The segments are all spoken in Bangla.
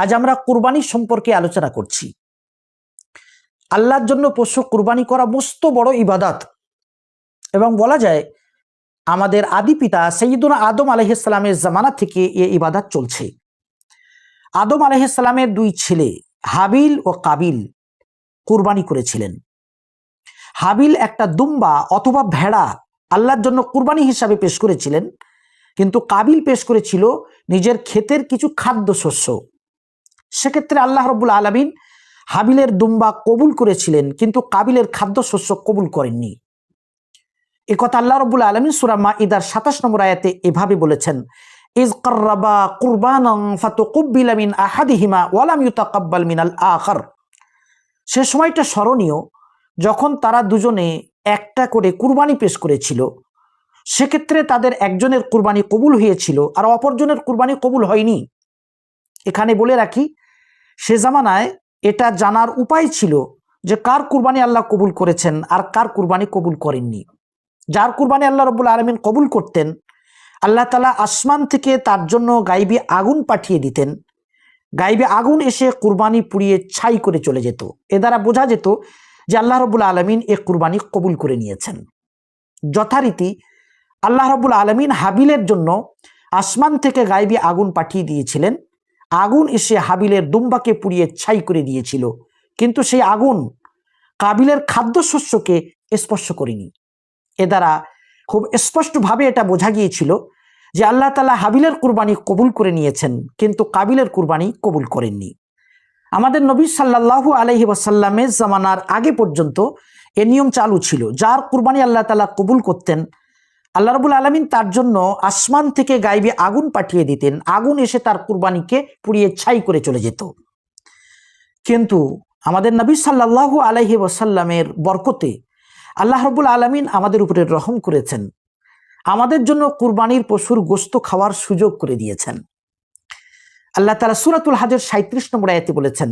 আজ আমরা কুরবানি সম্পর্কে আলোচনা করছি। আল্লাহর জন্য পশু কুরবানি করা মস্ত বড় ইবাদত। এবং বলা যায়, আমাদের আদি পিতা সৈয়দুল আদম আলহিসামের জামানা থেকে এ ইবাদাত চলছে। আদম আলহিসামের দুই ছেলে, হাবিল ও কাবিল, কুরবানি করেছিলেন। হাবিল একটা দুম্বা অথবা ভেড়া আল্লাহর জন্য কুরবানি হিসাবে পেশ করেছিলেন। কিন্তু কাবিল পেশ করেছিল নিজের ক্ষেতের কিছু খাদ্যশস্য। সেক্ষেত্রে আল্লাহ রব্বুল আলমিন হাবিলের দুম্বা কবুল করেছিলেন, কিন্তু কাবিলের খাদ্যশস্য কবুল করেননি। এ কথা আল্লাহ রব্বুল আলমিন সুরামা ইদার সাতাশ নম্বর আয়াতে এভাবে বলেছেন কুরবানং মিন মিনাল সে সময়টা স্মরণীয়, যখন তারা দুজনে একটা করে কুরবানি পেশ করেছিল, সেক্ষেত্রে তাদের একজনের কুরবানি কবুল হয়েছিল, আর অপরজনের কুরবানি কবুল হয়নি। এখানে বলে রাখি সে জামানায় এটা জানার উপায় ছিল যে কার কুরবানি আল্লাহ কবুল করেছেন আর কার কুরবানি কবুল করেননি। যার কুরবানি আল্লাহ রবুল আলমিন কবুল করতেন, আল্লাহ তালা আসমান থেকে তার জন্য গাইবি আগুন পাঠিয়ে দিতেন। গাইবে আগুন এসে কুরবানি পুড়িয়ে ছাই করে চলে যেত। এ দ্বারা বোঝা যেত যে আল্লাহ রবুল আলমিন এ কুরবানি কবুল করে নিয়েছেন। যথারীতি আল্লাহ রবুল আলমিন হাবিলের জন্য আসমান থেকে গাইবি আগুন পাঠিয়ে দিয়েছিলেন। আগুন এসে হাবিলের দুম্বাকে পুড়িয়ে ছাই করে দিয়েছিল। কিন্তু সেই আগুন কাবিলের খাদ্যশস্যকে স্পর্শ করেনি। এ দ্বারা খুব স্পষ্টভাবে এটা বোঝা গিয়েছিল যে আল্লাহ তালা হাবিলের কুরবানি কবুল করে নিয়েছেন, কিন্তু কাবিলের কুরবানি কবুল করেননি। আমাদের নবী সাল্লাহু আলহি ওয়াসাল্লামের জামানার আগে পর্যন্ত এ নিয়ম চালু ছিল, যার কুরবানি আল্লাহ তালা কবুল করতেন আল্লাহ রবুল আলমিন তার জন্য আসমান থেকে গাইবে আগুন পাঠিয়ে দিতেন। আগুন এসে তার কুরবানিকে পুড়িয়ে ছাই করে চলে যেত। কিন্তু আমাদের নবী সাল্লাহু আলহি ওয়াসাল্লামের বরকতে আল্লাহ রবুল আলমিন আমাদের উপরে রহম করেছেন। আমাদের জন্য কুরবানির পশুর গোস্ত খাওয়ার সুযোগ করে দিয়েছেন। আল্লাহ তালা সুরাতুল হাজের সাঁত্রিশ নম্বর আয়াতে বলেছেন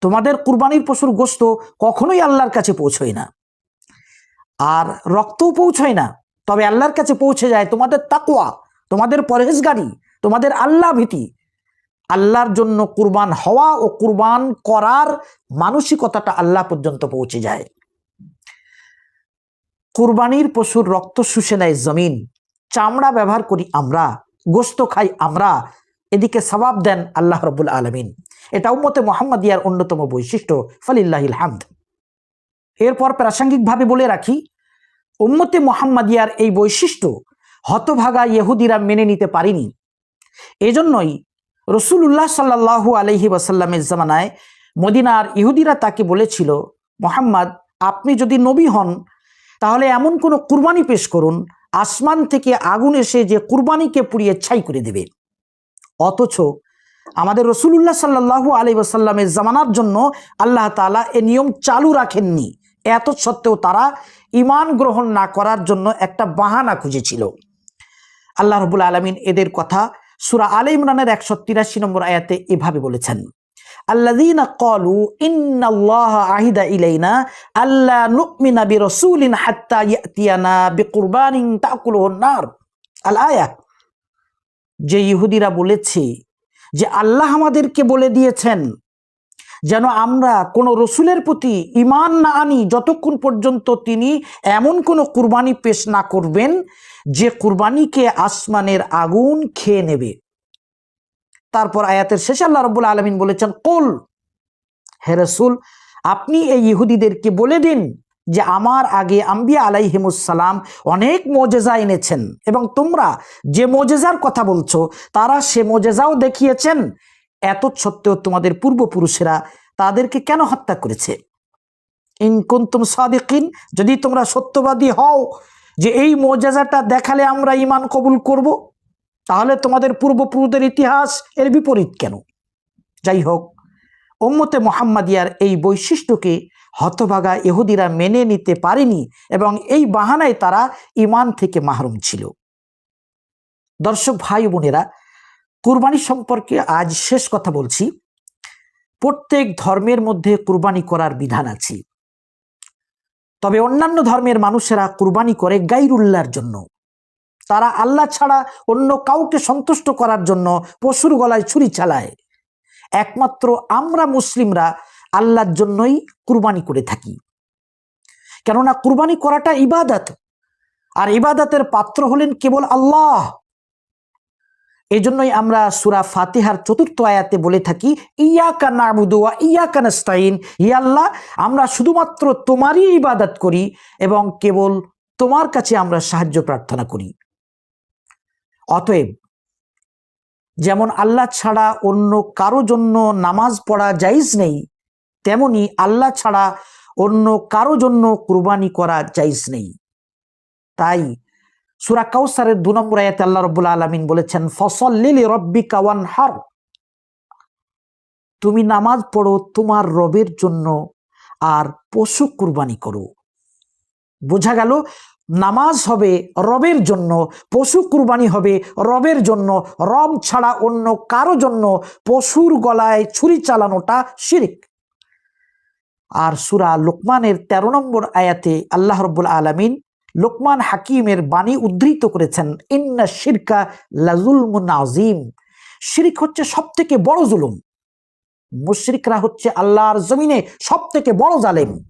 তোমাদের কুরবানির পশুর গোস্ত কখনোই আল্লাহর কাছে পৌঁছয় না। আর রক্তও পৌঁছয় না, তবে আল্লাহর কাছে পৌঁছে যায় তোমাদের তাকুয়া তোমাদের পরহেজগারি, তোমাদের আল্লাহ ভীতি। আল্লাহর জন্য কুরবান হওয়া ও কুরবান করার মানসিকতাটা আল্লাহ পর্যন্ত পৌঁছে যায়। কুরবানির পশুর রক্ত শুষে নেয় জমিন, চামড়া ব্যবহার করি আমরা, গোস্ত খাই আমরা এদিকে সবাব দেন আল্লাহ রবুল আলমিন। এটা উম্মতে মোহাম্মদিয়ার অন্যতম বৈশিষ্ট্য, ফলিল্লাহিল হামদ। এরপর প্রাসঙ্গিকভাবে বলে রাখি, উম্মতে মোহাম্মদিয়ার এই বৈশিষ্ট্য হতভাগা ইহুদিরা মেনে নিতে পারেনি। এজন্যই রসুল্লাহ সাল্লাহু আলহি ওয়াসাল্লামের জামানায় মদিনার ইহুদিরা তাকে বলেছিল, মোহাম্মদ, আপনি যদি নবী হন, তাহলে এমন কোনো কুরবানি পেশ করুন, আসমান থেকে আগুন এসে যে কুরবানিকে পুড়িয়ে ছাই করে দেবে। অথচ আমাদের রসুল্লাহ সাল্লাহু আলি ওয়াসাল্লামের জামানার জন্য আল্লাহ তালা এ নিয়ম চালু রাখেননি। এত সত্ত্বেও তারা ইমান গ্রহণ না করার জন্য একটা বাহানা খুঁজেছিল। আল্লাহ রবুল আলমিন এদের কথা সুরা আল ইমরানের একশো তিরাশি নম্বর আয়াতে এভাবে বলেছেন, আল্লাযীনা ক্বালু ইন্নাল্লাহা আহিদা ইলাইনা আল্লা নুমিনা বিরাসূলিন হাত্তা ইয়াতিয়ানা বিকুরবানিন তাকুলুহুন নার আল আয়া যে ইহুদিরা বলেছে, যে আল্লাহ আমাদেরকে বলে দিয়েছেন যেন আমরা কোনো রসুলের প্রতি ইমান না আনি, যতক্ষণ পর্যন্ত তিনি এমন কোনো কুরবানি পেশ না করবেন যে কুরবানিকে আসমানের আগুন খেয়ে নেবে। তারপর আয়াতের শেষে আল্লাহ রব্বুল আলমিন বলেছেন, কোল, হে রসুল, আপনি এই ইহুদিদেরকে বলে দিন যে আমার আগে আম্বিয়া আলাই আলাইহিমুসালাম অনেক মোজেজা এনেছেন। এবং তোমরা যে মোজেজার কথা বলছো, তারা সে মোজেজাও দেখিয়েছেন। এত সত্ত্বেও তোমাদের পূর্বপুরুষেরা তাদেরকে কেন হত্যা করেছে? ইনকুন্তুম সাদিকিন, যদি তোমরা সত্যবাদী হও যে এই মোজাজাটা দেখালে আমরা ইমান কবুল করব, তাহলে তোমাদের পূর্বপুরুষদের ইতিহাস এর বিপরীত কেন? যাই হোক ওম্মতে মোহাম্মদিয়ার এই বৈশিষ্ট্যকে হতভাগা ইহুদিরা মেনে নিতে পারেনি এবং এই বাহানায় তারা ইমান থেকে মাহরুম ছিল। দর্শক ভাই বোনেরা, কুরবানি সম্পর্কে আজ শেষ কথা বলছি। প্রত্যেক ধর্মের মধ্যে কুরবানি করার বিধান আছে। তবে অন্যান্য ধর্মের মানুষেরা কুরবানি করে গাইরুল্লার জন্য। তারা আল্লাহ ছাড়া অন্য কাউকে সন্তুষ্ট করার জন্য পশুর গলায় ছুরি চালায়। একমাত্র আমরা মুসলিমরা আল্লাহর জন্যই কুরবানি করে থাকি। কেননা কুরবানি করাটা ইবাদত। আর ইবাদতের পাত্র হলেন কেবল আল্লাহ। এজন্যই আমরা সুরা ফাতিহার চতুর্থ আয়াতে বলে থাকি, ইয়াকা নাবুদু ওয়া ইয়াকা নাস্তাইন হি আল্লাহ, আমরা শুধুমাত্র তোমারই ইবাদত করি এবং কেবল তোমার কাছে আমরা সাহায্য প্রার্থনা করি। অতএব যেমন আল্লাহ ছাড়া অন্য কারও জন্য নামাজ পড়া জাইজ নেই, তেমনি আল্লাহ ছাড়া অন্য কারও জন্য কুরবানি করা জাইজ নেই। তাই সুরা কাউসারের দু নম্বর আয়াতে আল্লাহ রব্বুল আলমিন বলেছেন ফসল লিলি রব্বি কাওয়ান হার তুমি নামাজ পড়ো তোমার রবের জন্য আর পশু কুরবানি করো। বোঝা গেল নামাজ হবে রবের জন্য, পশু কুরবানি হবে রবের জন্য, রব ছাড়া অন্য কারও জন্য পশুর গলায় ছুরি চালানোটা শিরিক। আর সুরা লোকমানের ১৩ নম্বর আয়াতে আল্লাহ রব্বুল আলমিন লোকমান হাকিমের বাণী উদ্ধৃত করেছেন, ইন্না শিরকা লাজুলমুন আজিম শিরিক হচ্ছে সব থেকে বড় জুলুম। মুশরিকরা হচ্ছে আল্লাহর জমিনে সব থেকে বড় জালেম।